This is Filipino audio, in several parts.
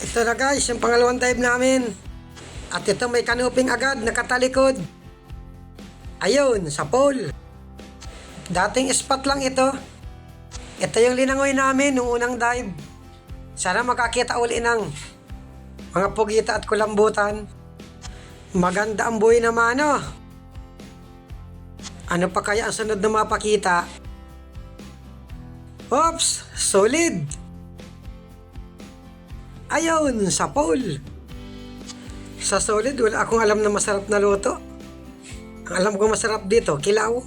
Ito na guys, yung pangalawang dive namin. At ito may kanuping agad, nakatalikod. Ayun, sa pole. Dating spot lang ito. Ito yung linangoy namin nung unang dive. Sana makakita uli ng mga pugita at kulambutan. Maganda ang buhay naman, no? Ano pa kaya ang sunod na mapakita? Oops! Solid! Ayun, sa pole. Sa solid, wala akong alam na masarap na luto. Ang alam ko masarap dito, kilaw.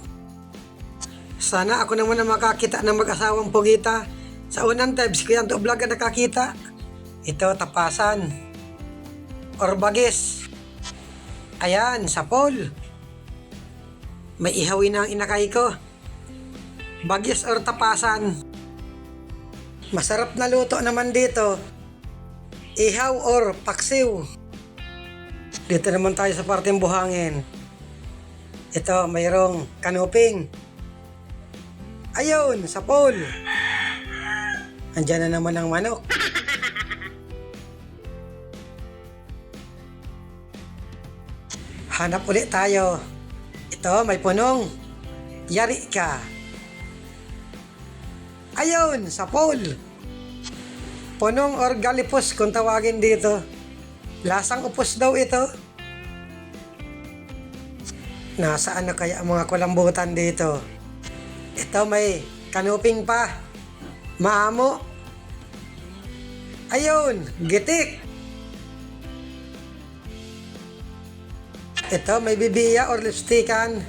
Sana ako naman ang makakita ng mag-asawang pugita. Sa unang time, si Kuya Anto Vlog ang nakakita. Ito, tapasan. Or bagis. Ayan, sa pole. May ihawin na ang inakay ko. Bagis or tapasan. Masarap na luto naman dito. Ihaw or paksiw. Dito naman tayo sa parteng buhangin. Ito, mayroong kanuping. Ayun, sa pole. Andyan na naman ang manok. Hanap ulit tayo. Ito, may punong. Yari ka. Ayun, sa pole. Punong or galipos kung tawagin dito. Lasang upos daw ito. Nasaan na kaya ang mga kulambutan dito? Ito may kanuping pa. Maamo. Ayun, gitik. Ito may bibiya or lipstickan.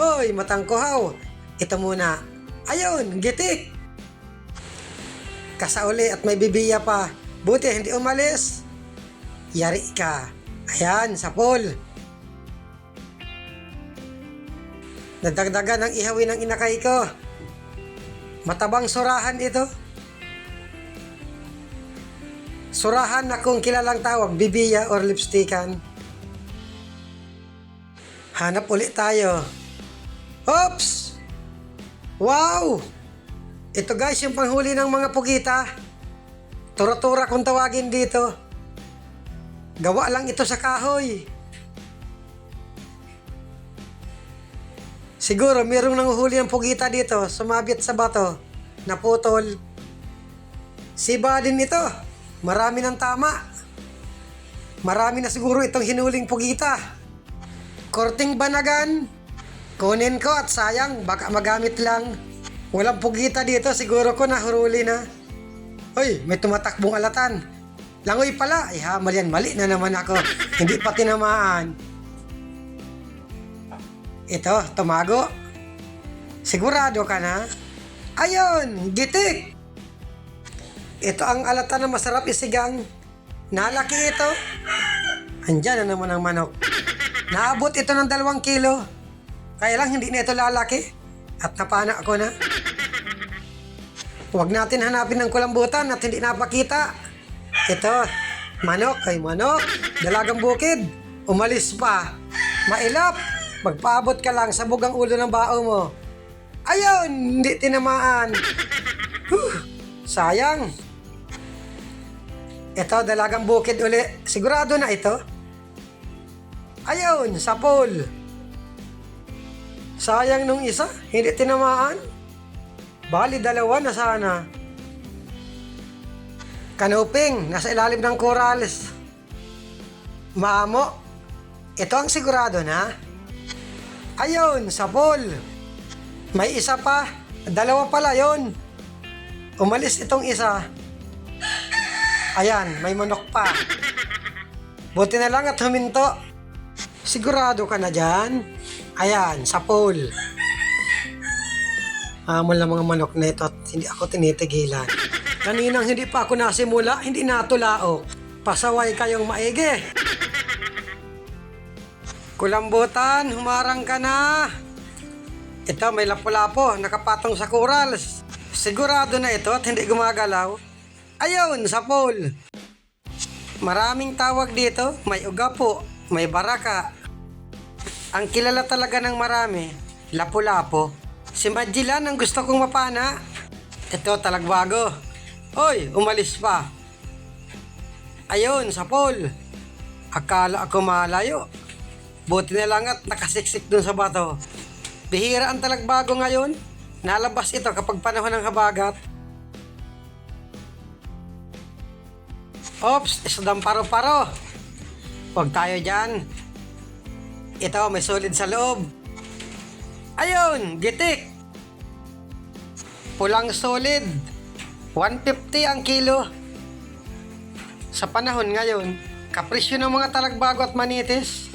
Hoy, matangkuhaw. Ito muna. Ayun, gitik. Kasauli at may bibiya pa. Buti hindi umalis. Yari ka. Ayan, sa pool. Nadagdagan ang ihawin ng inakay ko. Matabang surahan ito. Surahan na kung kilalang tawag, bibiya or lipstickan. Hanap ulit tayo. Oops! Wow! Ito guys, yung panghuli ng mga pugita. Tura-tura kung tawagin dito. Gawa lang ito sa kahoy. Siguro mayroong nanguhuli ng pugita dito, sumabit sa bato, naputol. Siba din ito. Marami ng tama. Marami na siguro itong hinuling pugita. Korting banagan. Kunin ko at sayang, baka magamit lang. Walang pugita dito, siguro ko nahuruli na. Hoy, may tumatakbong alatan. Langoy pala, ay hamal yan, mali na naman ako. Hindi pa tinamaan. Ito, tumago. Sigurado ka na? Ayun, gitik! Ito ang alata na masarap isigang. Nalaki ito. Andyan na naman ang manok. Naabot ito ng dalawang kilo. Kaya lang hindi na ito lalaki. At napana ako na. Huwag natin hanapin ng kulambutan at hindi napakita. Ito, manok kay manok. Dalagang bukid. Umalis pa. Mailap. Magpaabot ka lang sa bugang ulo ng bao mo. Ayun, hindi tinamaan. Huh, sayang. Ito, dalagang bukid uli. Sigurado na ito. Ayun, sa pool. Sayang nung isa, hindi tinamaan. Bali, dalawa na sana. Kanuping, nasa ilalim ng corals. Maamo, ito ang sigurado na. Ayun, sa pool. May isa pa. Dalawa pala yon. Umalis itong isa. Ayan, may manok pa. Buti na lang at huminto. Sigurado ka na dyan? Ayan, sa pool. Hamol ng mga manok na ito at hindi ako tinitigilan. Kaninang hindi pa ako nasimula, hindi natulaok. Pasaway kayong maigi. Kulambutan, humarang ka na. Ito, may lapu-lapo, nakapatong sa corals. Sigurado na ito at hindi gumagalaw. Ayun, sa pool. Maraming tawag dito, may ugapo, may baraka. Ang kilala talaga ng marami, lapu-lapo. Si Magellan ang gusto kong mapana. Ito, talagbago. Hoy, umalis pa. Ayun, sa pool. Akala ako malayo. Buti na lang at nakasiksik dun sa bato. Bihira ang talagbago ngayon. Nalabas ito kapag panahon ng habagat. Ops, isdang paro-paro. Huwag tayo dyan. Ito, may solid sa loob. Ayun, gitik. Pulang solid. 150 ang kilo. Sa panahon ngayon, kapresyo ng mga talagbago at manitis.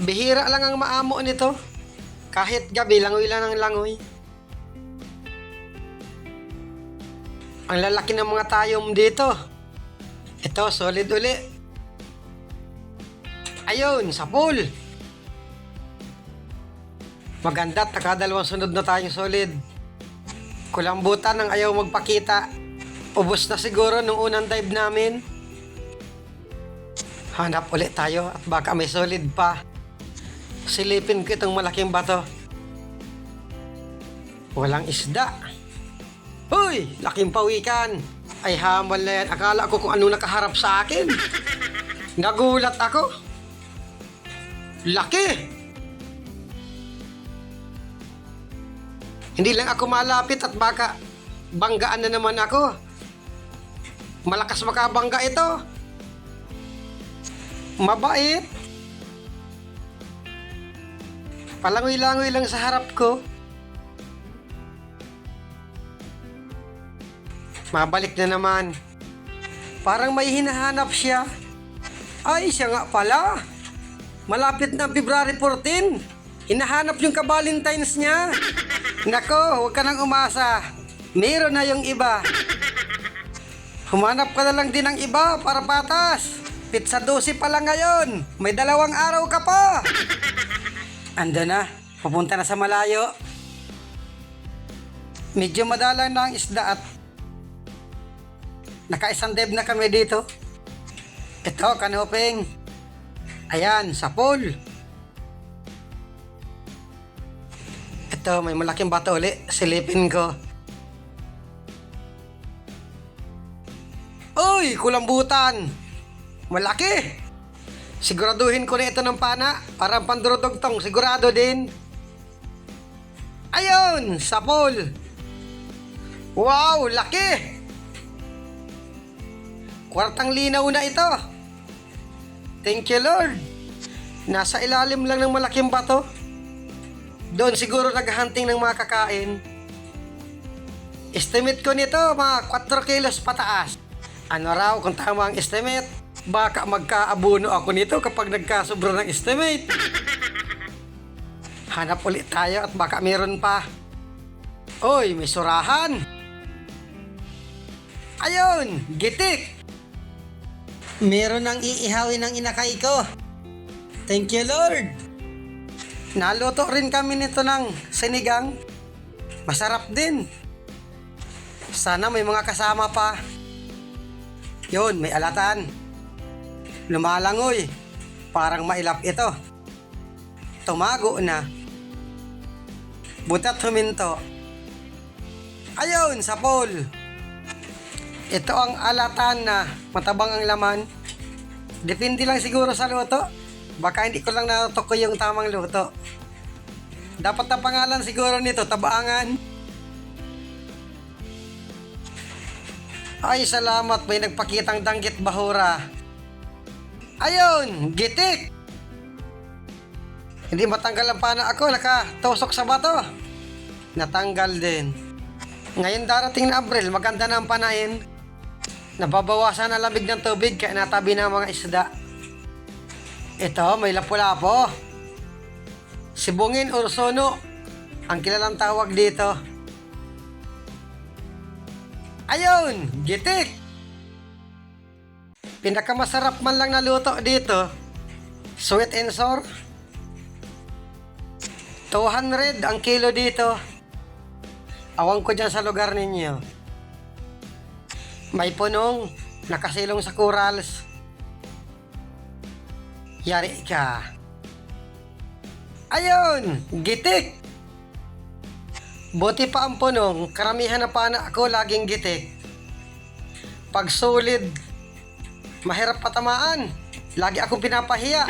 Bihira lang ang maamo nito. Kahit gabi, langoy lang ng langoy. Ang lalaki ng mga tayom dito. Ito, solid uli. Ayun, sa pool. Maganda at nakadalawang sunod na tayong solid. Kulambutan ang ayaw magpakita. Ubus na siguro nung unang dive namin. Hanap ulit tayo at baka may solid pa. Silipin ko itong malaking bato. Walang isda. Hoy! Laking pawikan! Ay hamal na yan. Akala ko kung ano nakaharap sa akin. Nagulat ako. Laki! Hindi lang ako malapit at baka banggaan na naman ako. Malakas makabangga ito. Mabait. Palangoy-langoy lang sa harap ko. Mabalik na naman. Parang may hinahanap siya. Ay, siya nga pala. Malapit na February 14. Hinahanap yung ka-Valentine's niya. Nako, huwag ka nang umasa. Meron na yung iba. Humanap ka na lang din ng iba para patas. Pizza 12 pa lang ngayon. May dalawang araw ka pa. Ando na. Pupunta na sa malayo. Medyo madalang na ang isda at nakaisang deb na kami dito. Ito, kanoping. Ayan, sa pool. Ito, may malaking bato uli. Silipin ko. Uy, kulambutan! Malaki! Siguraduhin ko na ito ng pana. Parang pandurudugtong. Sigurado din. Ayun! Sa pool. Wow! Laki! Kwartang linaw na ito. Thank you, Lord. Nasa ilalim lang ng malaking bato. Doon siguro naghahunting ng mga kakain. Estimate ko nito, mga 4 kilos pataas. Ano raw kung tama ang estimate? Baka magkaabuno ako nito kapag nagkasobra ng estimate. Hanap ulit tayo at baka meron pa. Oy, may surahan. Ayun, gitik. Meron ng iihawin ng inakay ko. Thank you, Lord. Naluto rin kami nito ng sinigang. Masarap din. Sana may mga kasama pa. Yun, may alatan. Lumalangoy. Parang mailap ito. Tumago na. Butat huminto. Ayun, sa pool. Ito ang alatan na matabang ang laman. Depende lang siguro sa luto. Baka hindi ko lang natutok ko yung tamang luto. Dapat na pangalan siguro nito, tabaangan. Ay, salamat. May nagpakitang danggit bahura. Ayun, gitik. Hindi matanggal ang pana ako, nakatusok sa bato. Natanggal din. Ngayon darating na Abril, maganda na ang panain. Nababawasan ang lamig ng tubig kaya natabi na ang mga isda. Ito, may lapu-lapo. Sibungin ursono. Ang kilalang tawag dito. Ayun, gitik. Pinakamasarap man lang na luto dito. Sweet and sour. 200 ang kilo dito. Awang ko dyan sa lugar ninyo. May punong nakasilong sa corals. Yari ka. Ayun! Gitik! Buti pa ang punong, karamihan na pana ako laging gitik. Pag solid, Mahirap patamaan. Lagi akong pinapahiya.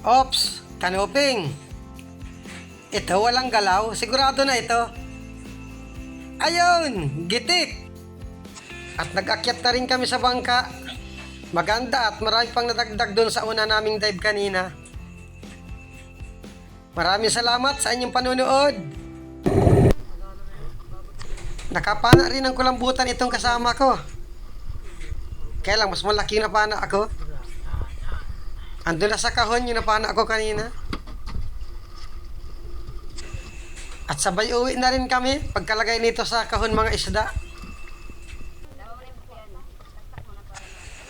Ops, kanuping. Ito walang galaw. Sigurado na ito. Ayun, gitik. At nag-akyat na rin kami sa bangka. Maganda at marami pang nadagdag doon sa una naming dive kanina. Maraming salamat sa inyong panunood. Nakapana rin ang kulambutan itong kasama ko. Kaya lang, mas malaki na pana ako. Ando na sa kahon yung napana ako kanina. At sabay uwi na rin kami pagkalagay nito sa kahon mga isda.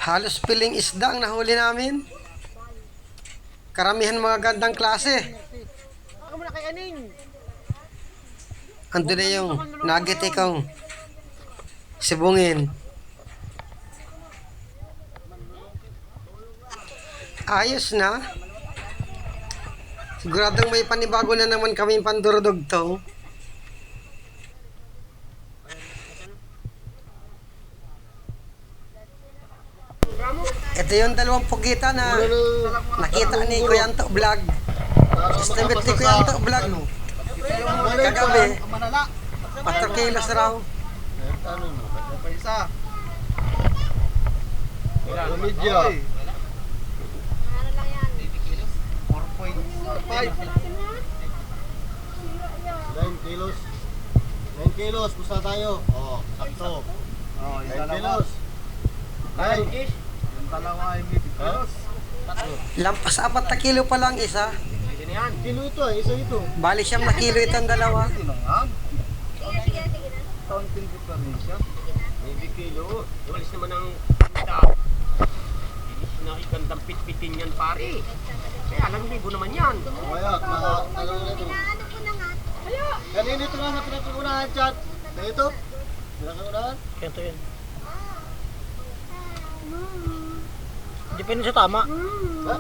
Halos piling isda ang nahuli namin. Karamihan mga gandang klase. Ako muna kay Aning. Ando na yung nugget ikong sibungin. Ayos na. Siguradong may panibago na naman kami pandurudugtong. Ito yung dalawang pugita na nakita ni Kuya Anto Vlog. Estimate ni Kuya Anto Vlog. Kagabi, Manala. 4 kilos raw. Ano? Pa isa. 4.5. 9 kilos. 9 kilos, pusta tayo. Oh, sakto. Oh, 9 kilos. Ay, Yung dalawa ay may kilos. Lampas apat na kilo pa lang isa. kilo ito eh, isa ito. Bali siyam na kilo itong dalawa. Tinangan. Counting difference. Maybe kilo. Walis naman ang kita. Hindi na ikandang pitpitin yan pare. Kaya alam libo naman yan. Kaya, naka, ano na ito. Kanina ito nga sa pinakakunahan, chat. Na ito? Pinakakunahan? Kento yan. Depende sa tama. Ha?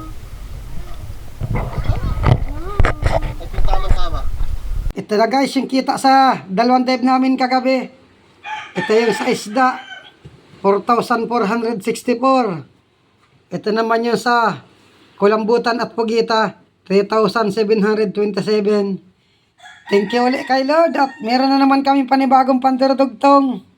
Ito yung tamang-tama. Ito na guys yung kita sa dalawang dive namin kagabi. Ito yung sa isda. 4,464. Ito naman yung sa kulambutan at pugita. 3,727. Thank you ulit kay Lord at meron na naman kami panibagong pandurudugtong.